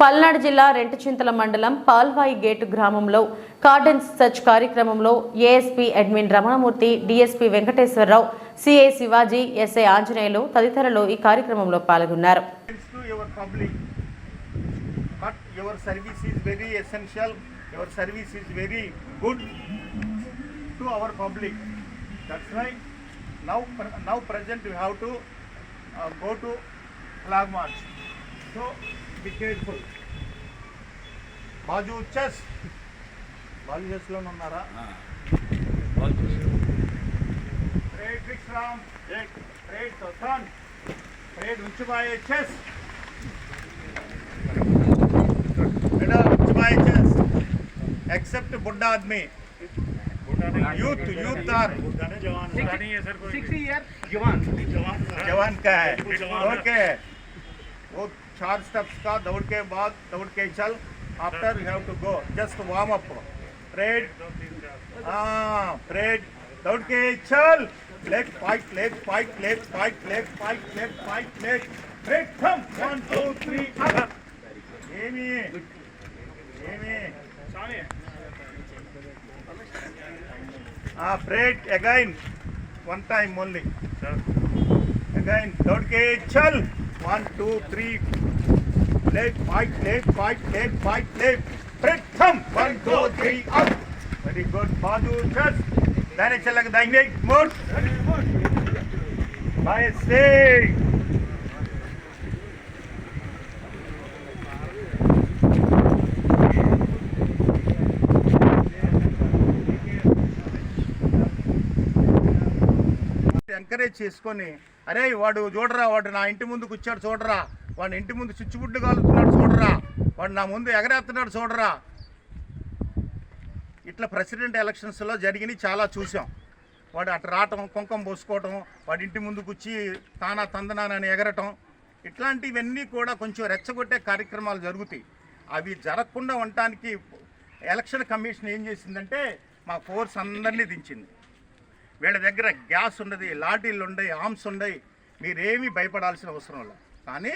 పల్నాడు జిల్లా రెంటచింతల మండలం పాల్వాయి గేటు గ్రామంలో కార్డెన్ సెర్చ్ కార్యక్రమంలో ASP admin Ramanamurthy DSP Venkateswararao CI Shivaji SI Anjaneyulu తదితరులు ఈ కార్యక్రమంలో పాల్గొన్నారు. So, be careful. Baju chess బాజు చెస్లో ఉన్నారా rate Vikram rate rate సోతాన్ rate ఉంచుబాయే chess बेटा उचमाए चेस एक्सेप्ट बुड्ढा आदमी यूथ यूथ आर जवान का है ओके वो चार स्टेप्स का दौड़ के बाद दौड़ के चल after you have to go just warm up ready हाँ रेड दौड़ के चल leg fight leg fight leg fight leg fight leg fight leg ready come one two three ఏమి ఏమి ప్రేట్ again one time only again దౌడ్కే చల్ One, two, three. Left, right, left, right, left, right, left. Pritham. One, two, three, up. Very good. Badu, trust. Direction like the next mode. By a six. Encourage చేసుకొని అరే వాడు చూడరా వాడు నా ఇంటి ముందుకు వచ్చాడు చూడరా వాడు ఇంటి ముందు చుచ్చుబుడ్డు కాలుతున్నాడు చూడరా వాడు నా ముందు ఎగరేస్తున్నాడు చూడరా. ఇట్లా ప్రెసిడెంట్ ఎలక్షన్స్లో జరిగినవి చాలా చూసాం. వాడు అటు రావటం కుంకం పోసుకోవటం వాడి ఇంటి ముందుకు వచ్చి తానా తందనానని ఎగరటం ఇట్లాంటివన్నీ కూడా కొంచెం రెచ్చగొట్టే కార్యక్రమాలు జరుగుతాయి. అవి జరగకుండా ఉండటానికి ఎలక్షన్ కమిషన్ ఏం చేసిందంటే మా ఫోర్స్ అందరినీ దించింది. వీళ్ళ దగ్గర గ్యాస్ ఉన్నది లాఠీలు ఉన్నాయి ఆర్మ్స్ ఉన్నాయి. మీరేమీ భయపడాల్సిన అవసరం లేదు. కానీ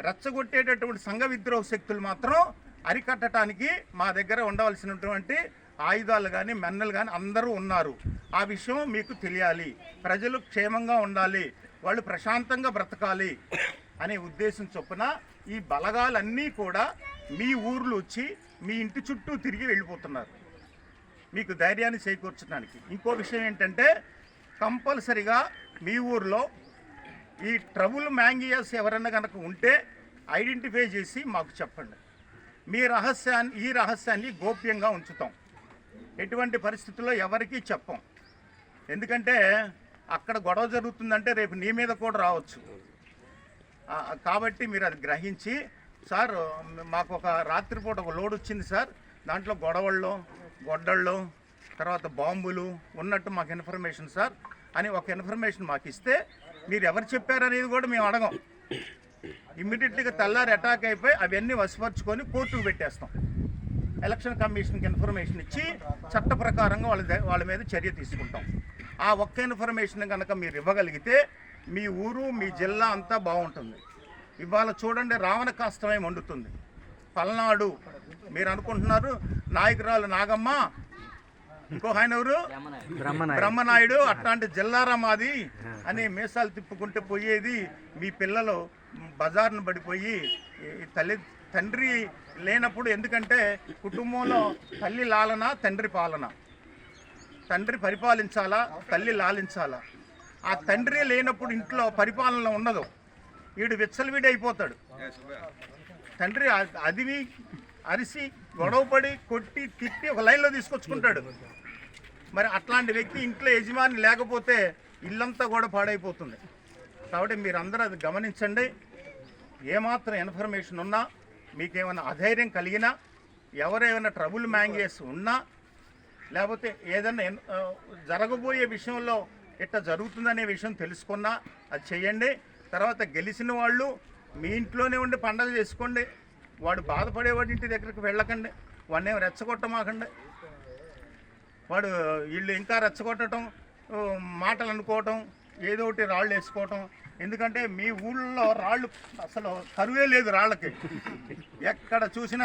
రెచ్చగొట్టేటటువంటి సంఘ విద్రోహ శక్తులు మాత్రం అరికట్టడానికి మా దగ్గర ఉండవలసినటువంటి ఆయుధాలు కానీ మెన్నలు కానీ అందరూ ఉన్నారు. ఆ విషయం మీకు తెలియాలి. ప్రజలు క్షేమంగా ఉండాలి. వాళ్ళు ప్రశాంతంగా బ్రతకాలి అనే ఉద్దేశం చొప్పున ఈ బలగాలన్నీ కూడా మీ ఊర్లు వచ్చి మీ ఇంటి చుట్టూ తిరిగి వెళ్ళిపోతున్నారు. మీకు ధైర్యాన్ని చేకూర్చడానికి. ఇంకో విషయం ఏంటంటే కంపల్సరిగా మీ ఊర్లో ఈ ట్రబుల్ మ్యాంగియస్ ఎవరైనా కనుక ఉంటే ఐడెంటిఫై చేసి మాకు చెప్పండి. మీ రహస్యాన్ని ఈ రహస్యాన్ని గోప్యంగా ఉంచుతాం. ఎటువంటి పరిస్థితుల్లో ఎవరికీ చెప్పం. ఎందుకంటే అక్కడ గొడవ జరుగుతుందంటే రేపు నీ మీద కూడా రావచ్చు. కాబట్టి మీరు అది గ్రహించి సార్ మాకు ఒక రాత్రిపూట ఒక లోడ్ వచ్చింది సార్ దాంట్లో గొడవల్లో గొడ్డళ్ళు తర్వాత బాంబులు ఉన్నట్టు మాకు ఇన్ఫర్మేషన్ సార్. అని ఒక ఇన్ఫర్మేషన్ మాకు ఇస్తే మీరు ఎవరు చెప్పారనేది కూడా మేము అడగం. ఇమ్మీడియట్లీగా తెల్లారి అటాక్ అయిపోయి అవన్నీ వసపరుచుకొని కోర్టుకు పెట్టేస్తాం. ఎలక్షన్ కమిషన్కి ఇన్ఫర్మేషన్ ఇచ్చి చట్ట ప్రకారంగా వాళ్ళ వాళ్ళ మీద చర్య తీసుకుంటాం. ఆ ఒక్క ఇన్ఫర్మేషన్ కనుక మీరు ఇవ్వగలిగితే మీ ఊరు మీ జిల్లా అంతా బాగుంటుంది. ఇవాళ చూడండి రావణ కాష్టమై వండుతుంది పల్నాడు. మీరు అనుకుంటున్నారు నాయకురాలు నాగమ్మ ఇంకో ఆయన ఎవరు? బ్రహ్మనాయుడు. అట్లాంటి జిల్లారా మాది అని మీసాలు తిప్పుకుంటే పోయేది మీ పిల్లలు. బజార్ను పడిపోయి తల్లి తండ్రి లేనప్పుడు ఎందుకంటే కుటుంబంలో తల్లి లాలన తండ్రి పాలన. తండ్రి పరిపాలించాలా తల్లి లాలించాలా? ఆ తండ్రి లేనప్పుడు ఇంట్లో పరిపాలన ఉండదు. వీడు విచ్చలవిడి అయిపోతాడు. తండ్రి అదివి అరిసి గొడవపడి కొట్టి తిట్టి ఒక లైన్లో తీసుకొచ్చుకుంటాడు. మరి అట్లాంటి వ్యక్తి ఇంట్లో యజమాని లేకపోతే ఇల్లంతా కూడా పాడైపోతుంది. కాబట్టి మీరు అది గమనించండి. ఏమాత్రం ఇన్ఫర్మేషన్ ఉన్నా మీకేమైనా అధైర్యం కలిగినా ఎవరేమైనా ట్రబుల్ మ్యాంగేస్ ఉన్నా లేకపోతే ఏదైనా జరగబోయే విషయంలో ఇట్లా జరుగుతుందనే విషయం తెలుసుకున్నా అది చేయండి. తర్వాత గెలిచిన వాళ్ళు మీ ఇంట్లోనే ఉండి పండగ చేసుకోండి. వాడు బాధపడేవాడి ఇంటి దగ్గరికి వెళ్ళకండి. వాడిని ఏం రెచ్చగొట్టమాకండి. వాడు వీళ్ళు ఇంకా రెచ్చగొట్టడం మాటలు అనుకోవటం ఏదో ఒకటి రాళ్ళు వేసుకోవటం. ఎందుకంటే మీ ఊళ్ళో రాళ్ళు అసలు కరువే లేదు రాళ్ళకి. ఎక్కడ చూసినా